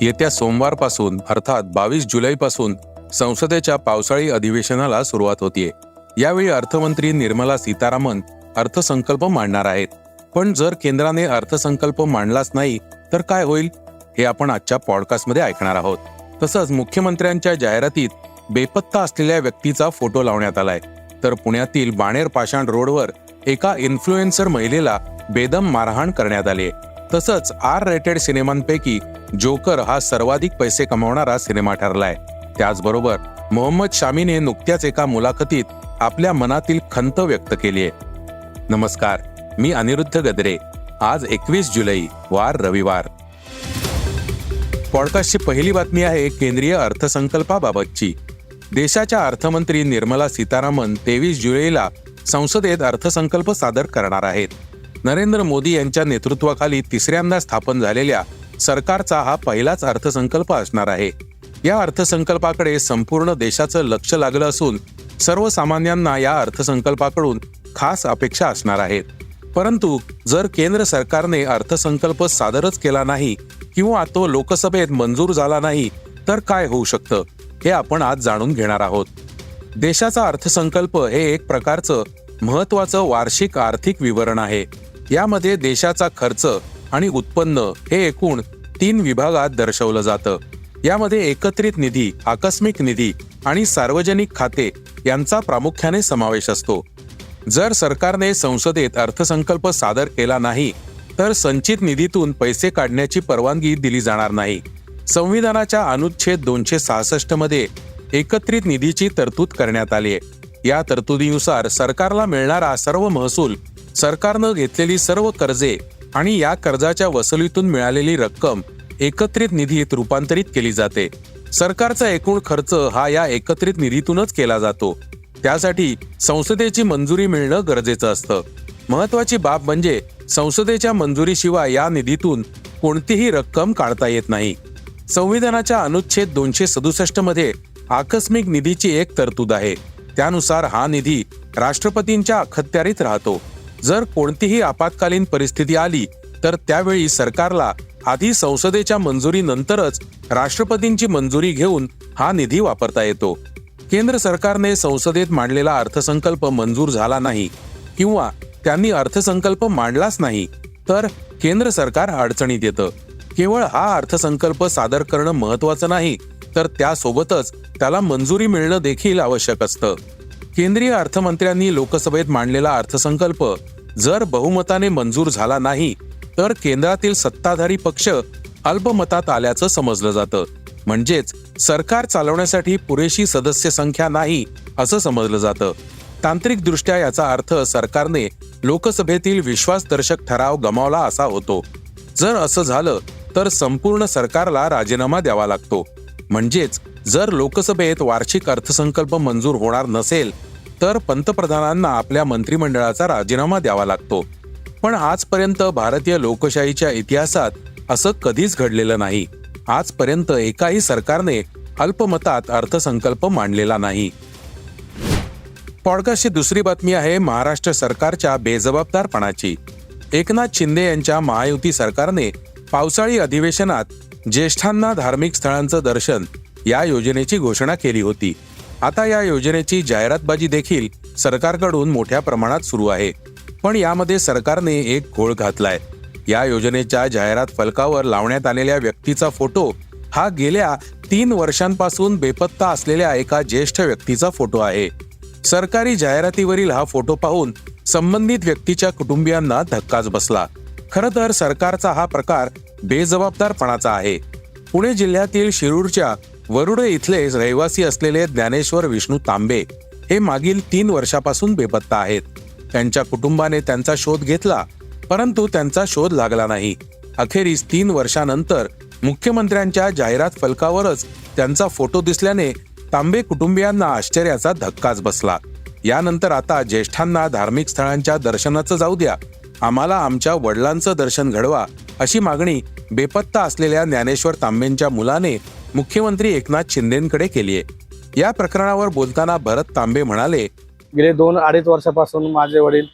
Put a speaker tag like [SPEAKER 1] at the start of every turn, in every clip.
[SPEAKER 1] येत्या सोमवारपासून अर्थात बावीस जुलैपासून संसदेच्या पावसाळी अधिवेशनाला सुरुवात होतीये. यावेळी अर्थमंत्री निर्मला सीतारामन अर्थसंकल्प मांडणार आहेत. पण जर केंद्राने अर्थसंकल्प मांडलाच नाही तर काय होईल हे आपण आजच्या पॉडकास्टमध्ये ऐकणार आहोत. तसंच मुख्यमंत्र्यांच्या जाहिरातीत बेपत्ता असलेल्या व्यक्तीचा फोटो लावण्यात आलाय. तर पुण्यातील बाणेर पाषाण रोडवर एका इन्फ्लुएन्सर महिलेला बेदम मारहाण करण्यात आली तसंच आर रेटेड सिनेमांपैकी जोकर हा सर्वाधिक पैसे कमावणारा सिनेमा ठरलाय. त्याचबरोबर मोहम्मद शामीने नुकत्याच एका मुलाखतीत आपल्या मनातील खंत व्यक्त केली आहे. नमस्कार मी अनिरुद्ध गद्रे. आज एकवीस जुलै वार रविवार. पॉडकास्टची पहिली बातमी आहे केंद्रीय अर्थसंकल्पाबाबतची. देशाच्या अर्थमंत्री निर्मला सीतारामन तेवीस जुलैला संसदेत अर्थसंकल्प सादर करणार आहेत. नरेंद्र मोदी यांच्या नेतृत्वाखाली तिसऱ्यांदा स्थापन झालेल्या सरकारचा हा पहिलाच अर्थसंकल्प असणार आहे. या अर्थसंकल्पाकडे संपूर्ण देशाचं लक्ष लागलं असून सर्वसामान्यांना या अर्थसंकल्पाकडून खास अपेक्षा असणार आहेत. परंतु जर केंद्र सरकारने अर्थसंकल्प सादरच केला नाही किंवा तो लोकसभेत मंजूर झाला नाही तर काय होऊ शकतं हे आपण आज जाणून घेणार आहोत. देशाचा अर्थसंकल्प हे एक प्रकारचं महत्वाचं वार्षिक आर्थिक विवरण आहे. यामध्ये देशाचा खर्च आणि उत्पन्न हे एकूण तीन विभागात दर्शवलं जातं. यामध्ये एकत्रित निधी आकस्मिक निधी आणि सार्वजनिक खाते यांचा प्रामुख्याने समावेश असतो. जर सरकारने संसदेत अर्थसंकल्प सादर केला नाही तर संचित निधीतून पैसे काढण्याची परवानगी दिली जाणार नाही. संविधानाच्या अनुच्छेद दोनशे सहासष्टमध्ये एकत्रित निधीची तरतूद करण्यात आली आहे या तरतुदीनुसार सरकारला मिळणारा सर्व महसूल सरकारनं घेतलेली सर्व कर्जे आणि या कर्जाच्या वसुलीतून मिळालेली रक्कम एकत्रित निधीत रूपांतरित केली जाते. सरकारचा एकूण खर्च हा या एकत्रित निधीतूनच केला जातो. त्यासाठी संसदेची मंजुरी मिळणं गरजेचं असतं. महत्वाची बाब म्हणजे संसदेच्या मंजुरीशिवाय या निधीतून कोणतीही रक्कम काढता येत नाही. संविधानाच्या अनुच्छेद दोनशे सदुसष्टमध्ये आकस्मिक निधीची एक तरतूद आहे. त्यानुसार हा निधी राष्ट्रपतींच्या अखत्यारीत राहतो. जर कोणतीही आपत्कालीन परिस्थिती आली तर त्यावेळी सरकारला आधी संसदेच्या मंजुरीनंतरच राष्ट्रपतींची मंजुरी घेऊन हा निधी वापरता येतो. केंद्र सरकारने संसदेत मांडलेला अर्थसंकल्प मंजूर झाला नाही किंवा त्यांनी अर्थसंकल्प मांडलाच नाही तर केंद्र सरकार अडचणीत येतं. केवळ हा अर्थसंकल्प सादर करणं महत्वाचं नाही तर त्यासोबतच त्याला मंजुरी मिळणं देखील आवश्यक असतं. केंद्रीय अर्थमंत्र्यांनी लोकसभेत मांडलेला अर्थसंकल्प जर बहुमताने मंजूर झाला नाही तर केंद्रातील सत्ताधारी पक्ष अल्पमतात आल्याचं समजलं जातं. म्हणजेच सरकार चालवण्यासाठी पुरेशी सदस्य संख्या नाही असं समजलं जातं. तांत्रिकदृष्ट्या याचा अर्थ सरकारने लोकसभेतील विश्वासदर्शक ठराव गमावला असा होतो. जर असं झालं तर संपूर्ण सरकारला राजीनामा द्यावा लागतो. म्हणजेच जर लोकसभेत वार्षिक अर्थसंकल्प मंजूर होणार नसेल तर पंतप्रधानांना आपल्या मंत्रिमंडळाचा राजीनामा द्यावा लागतो. पण आजपर्यंत भारतीय लोकशाहीच्या इतिहासात असं कधीच घडलेलं नाही. आजपर्यंत एकाही सरकारने अल्पमतात अर्थसंकल्प मांडलेला नाही. पॉडकास्टची दुसरी बातमी आहे महाराष्ट्र सरकारच्या बेजबाबदारपणाची. एकनाथ शिंदे यांच्या महायुती सरकारने पावसाळी अधिवेशनात ज्येष्ठांना धार्मिक स्थळांचं दर्शन या योजनेची घोषणा केली होती. आता या योजनेची जाहिरातबाजी देखील सरकारकडून मोठ्या प्रमाणात सुरू आहे. पण यामध्ये सरकारने एक घोळ घातलाय. या योजनेच्या जाहिरात फलकावर लावण्यात आलेल्या व्यक्तीचा फोटो हा गेल्या तीन वर्षांपासून बेपत्ता असलेल्या एका ज्येष्ठ व्यक्तीचा फोटो आहे. सरकारी जाहिरातीवरील हा फोटो पाहून संबंधित व्यक्तीच्या कुटुंबियांना धक्काच बसला. खरं तर सरकारचा हा प्रकार बेजबाबदारपणाचा आहे. पुणे जिल्ह्यातील शिरूरच्या वरुडे इथले रहिवासी असलेले ज्ञानेश्वर विष्णू तांबे हे मागील तीन वर्षापासून बेपत्ता आहेत. त्यांच्या कुटुंबाने त्यांचा शोध घेतला परंतु त्यांचा शोध लागला नाही. अखेरीस तीन वर्षानंतर मुख्यमंत्र्यांच्या जाहिरात फलकावरच त्यांचा फोटो दिसल्याने तांबे कुटुंबियांना आश्चर्याचा धक्काच बसला. यानंतर आता ज्येष्ठांना धार्मिक स्थळांच्या दर्शनाचं जाऊ द्या आम्हाला आमच्या वडिलांचं दर्शन घडवा अशी मागणी बेपत्ता असलेल्या ज्ञानेश्वर तांबेंच्या मुलाने मुख्यमंत्री एकनाथ शिंदेकडे केली आहे. या प्रकरणावर बोलताना भरत तांबे म्हणाले
[SPEAKER 2] गेले दोन अडीच वर्षापासून माझे वडील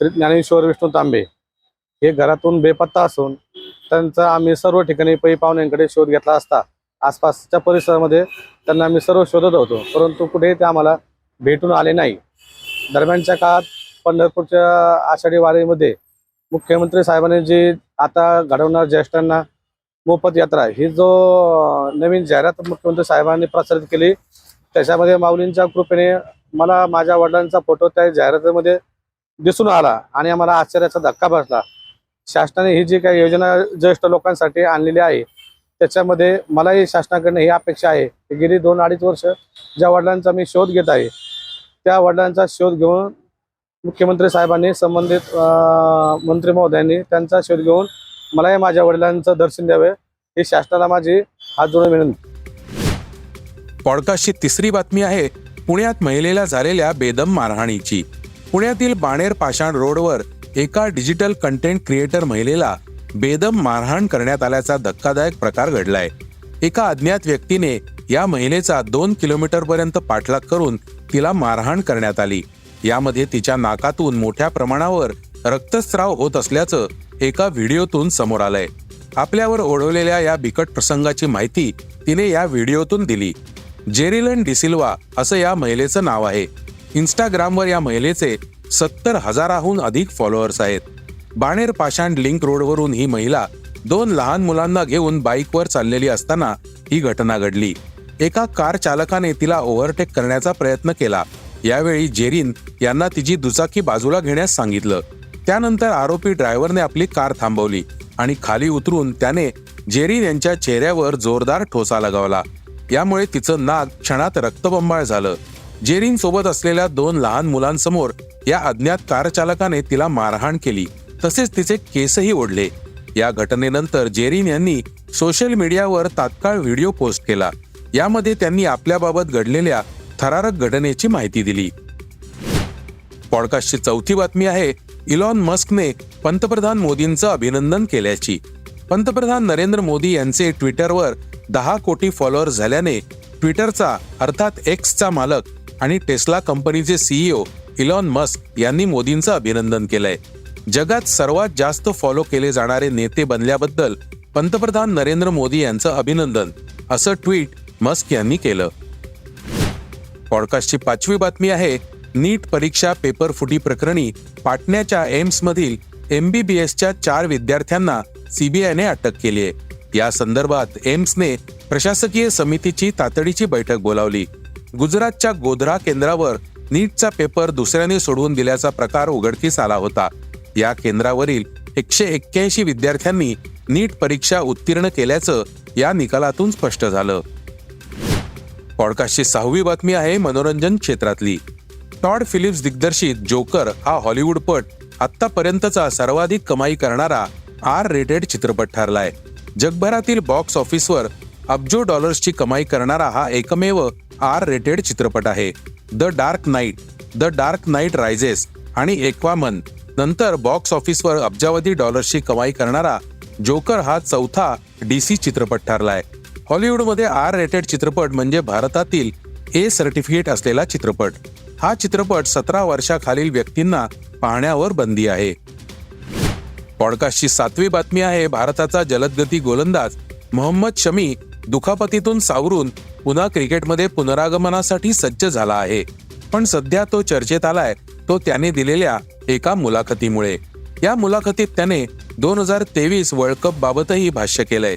[SPEAKER 2] श्री ज्ञानेश्वर विष्णू तांबे हे घरातून बेपत्ता असून त्यांचा आम्ही सर्व ठिकाणी पै पाहुण्यांकडे शोध घेतला असता. आसपासच्या परिसरामध्ये त्यांना आम्ही सर्व शोधत होतो परंतु कुठेही ते आम्हाला भेटून आले नाही. दरम्यानच्या काळात पंढरपूरच्या आषाढी वारीमध्ये मुख्यमंत्री साहेबांनी जी आता घडवणार ज्येष्ठांना मोफत यात्रा ही जो नवीन जाहिरात मुख्यमंत्री साहेबांनी प्रसारित केली त्याच्यामध्ये माऊलींच्या कृपेने मला माझ्या वडिलांचा फोटो त्या जाहिरातीमध्ये दिसून आला आणि आम्हाला आश्चर्याचा धक्का बसला. शासनाने ही जी काही योजना ज्येष्ठ लोकांसाठी आणलेली आहे त्याच्यामध्ये मलाही शासनाकडनं ही अपेक्षा आहे की गेली दोन अडीच वर्ष ज्या वडिलांचा मी शोध घेत आहे त्या वडिलांचा शोध घेऊन मुख्यमंत्री साहेबांनी संबंधित मंत्री महोदयांनी त्यांचा शोध घेऊन मलाही माझ्या वडिलांचं दर्शन द्यावे ही शासनाला माझी हात जोडून विनंती.
[SPEAKER 1] पॉडकास्टची तिसरी बातमी आहे पुण्यात महिलेला झालेल्या बेदम मारहाणीची. पुण्यातील बाणेर पाषाण रोडवर एका डिजिटल कंटेंट क्रिएटर महिलेला बेदम मारहाण करण्यात आल्याचा धक्कादायक प्रकार घडलाय. एका अज्ञात व्यक्तीने या महिलेचा दोन किलोमीटर पर्यंत पाठलाग करून तिला मारहाण करण्यात आली. यामध्ये तिच्या नाकातून मोठ्या प्रमाणावर रक्तस्राव होत असल्याचं एका व्हिडिओतून समोर आलंय. आपल्यावर ओढवलेल्या या बिकट प्रसंगाची माहिती तिने या व्हिडिओतून दिली. जेरिलन डिसिल्वा असं या महिलेचं नाव आहे. इंस्टाग्रामवर या महिलेचे सत्तर हजाराहून अधिक फॉलोअर्स आहेत. बाणेर पाषाण लिंक रोडवरून ही महिला दोन लहान मुलांना घेऊन बाईकवर चाललेली असताना ही घटना घडली. एका कार चालकाने तिला ओव्हरटेक करण्याचा प्रयत्न केला. यावेळी जेरीन यांना तिची दुचाकी बाजूला घेण्यास सांगितलं. त्यानंतर आरोपी ड्रायव्हरने आपली कार थांबवली आणि खाली उतरून त्याने जेरीन यांच्या चेहऱ्यावर जोरदार ठोसा लगावला. यामुळे तिचं नाक क्षणात रक्तबंबाळ झालं. जेरीन सोबत असलेल्या दोन लहान मुलांसमोर या अज्ञात कार चालकाने तिला मारहाण केली. तसेच तिचे केसही ओढले. या घटनेनंतर जेरीन यांनी सोशल मीडियावर तात्काळ व्हिडिओ पोस्ट केला. यामध्ये त्यांनी आपल्याबाबत घडलेल्या थरारक घटनेची माहिती दिली. पॉडकास्टची चौथी बातमी आहे इलॉन मस्कने पंतप्रधान मोदींचं अभिनंदन केल्याची. पंतप्रधान नरेंद्र मोदी यांचे ट्विटरवर दहा कोटी फॉलोअर झाल्याने ट्विटरचा अर्थात एक्सचा मालक आणि टेस्ला कंपनीचे सीईओ इलॉन मस्क यांनी मोदींचं अभिनंदन केलंय. जगात सर्वात जास्त फॉलो केले जाणारे नेते बनल्याबद्दल पंतप्रधान नरेंद्र मोदी यांचं अभिनंदन असं ट्विट मस्क यांनी केलं. पॉडकास्टची पाचवी बातमी आहे नीट परीक्षा पेपर फुटी प्रकरणी पाटण्याच्या एम्स मधील एमबीबीएसच्या चार विद्यार्थ्यांना सीबीआयने अटक केली आहे. या संदर्भात एम्सने प्रशासकीय समितीची तातडीची बैठक बोलावली. गुजरातच्या गोधरा केंद्रावर नीटचा पेपर दुसऱ्याने सोडवून दिल्याचा प्रकार उघडकीस आला होता. या केंद्रावरील एकशे एक्क्याऐंशी विद्यार्थ्यांनी नीट परीक्षा उत्तीर्ण केल्याचं या निकालातून स्पष्ट झालं. पॉडकास्टची सहावी बातमी आहे मनोरंजन क्षेत्रातली. टॉड फिलिप्स दिग्दर्शित जोकर हा हॉलिवूडपट आतापर्यंतचा सर्वाधिक कमाई करणारा आर रेटेड चित्रपट ठरलाय. जगभरातील बॉक्स ऑफिसवर अब्जो डॉलर्सची कमाई करणारा हा एकमेव आर रेटेड चित्रपट आहे. The dark knight the dark knight rises आणि एक्वामन नंतर बॉक्स ऑफिसवर अब्जावधी डॉलर्सची कमाई करणारा जोकर हा चौथा डीसी चित्रपट ठरलाय. हॉलिवूडमध्ये आर रेटेड चित्रपट म्हणजे भारतातील ए सर्टिफिकेट असलेला चित्रपट. हा चित्रपट सतरा वर्षाखालील व्यक्तींना पाहण्यावर बंदी आहे. पॉडकास्टची सातवी बातमी आहे भारताचा जलदगती गोलंदाज मोहम्मद शमी दुखापतीतून सावरून पुन्हा क्रिकेटमध्ये पुनरागमनासाठी सज्ज झाला आहे. पण सध्या तो चर्चेत आलाय तो त्याने दिलेल्या एका मुलाखतीमुळे. या मुलाखतीत त्याने दोन हजार तेवीस वर्ल्ड कप बाबतही भाष्य केलंय.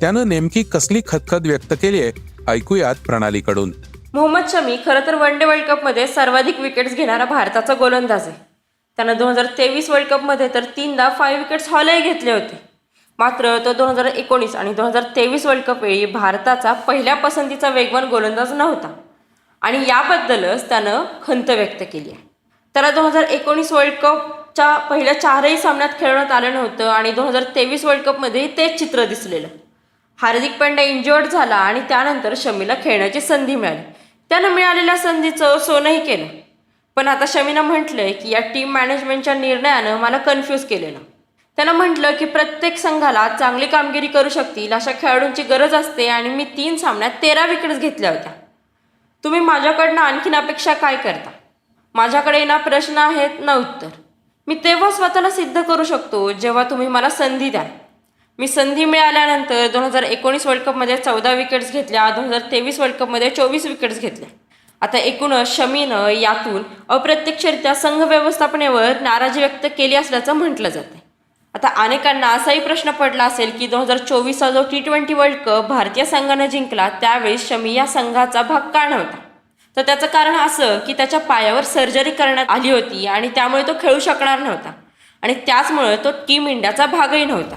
[SPEAKER 1] त्यानं नेमकी कसली खतखत व्यक्त केली आहे ऐकूयात प्रणालीकडून.
[SPEAKER 3] मोहम्मद शमी खरं तर वन डे वर्ल्ड कपमध्ये सर्वाधिक विकेट्स घेणारा भारताचा गोलंदाज आहे. त्यानं दोन हजार तेवीस वर्ल्ड कपमध्ये तर तीनदा फाईव्ह विकेट्स हॉलही घेतले होते. मात्र तो दोन हजार एकोणीस आणि दोन हजार तेवीस वर्ल्ड कप वेळी भारताचा पहिल्या पसंतीचा वेगवान गोलंदाज नव्हता. आणि याबद्दलच त्यानं खंत व्यक्त केली आहे. त्याला दोन हजार एकोणीस वर्ल्ड कपच्या पहिल्या चारही सामन्यात खेळवण्यात आलं नव्हतं आणि दोन हजार तेवीस वर्ल्ड कपमध्येही तेच चित्र दिसलेलं. हार्दिक पांड्या इंजर्ड झाला आणि त्यानंतर शमीला खेळण्याची संधी मिळाली. त्यानं मिळालेल्या संधीचं सोनंही केलं. पण आता शमीनं म्हटलंय की या टीम मॅनेजमेंटच्या निर्णयानं मला कन्फ्यूज केलेलं. त्यानं म्हटलं की प्रत्येक संघाला चांगली कामगिरी करू शकतील अशा खेळाडूंची गरज असते आणि मी तीन सामन्यात तेरा विकेट्स घेतल्या होत्या. तुम्ही माझ्याकडनं आणखीन अपेक्षा काय करता? माझ्याकडे ना प्रश्न आहेत ना उत्तर? मी तेव्हा स्वतःला सिद्ध करू शकतो जेव्हा तुम्ही मला संधी द्याल. मी संधी मिळाल्यानंतर दोन हजार एकोणीस वर्ल्ड कपमध्ये चौदा विकेट्स घेतल्या दोन हजार तेवीस वर्ल्ड कपमध्ये चोवीस विकेट्स घेतल्या. आता एकूणच शमीनं यातून अप्रत्यक्षरित्या संघ व्यवस्थापनेवर नाराजी व्यक्त केली असल्याचं म्हटलं जातं आता अनेकांना असाही प्रश्न पडला असेल की दोन हजार चोवीसचा जो टी ट्वेंटी वर्ल्ड कप भारतीय संघानं जिंकला त्यावेळी शमी या संघाचा भाग का नव्हता? तर त्याचं कारण असं की त्याच्या पायावर सर्जरी करण्यात आली होती आणि त्यामुळे तो खेळू शकणार नव्हता. आणि त्याचमुळे तो टीम इंडियाचा भागही नव्हता.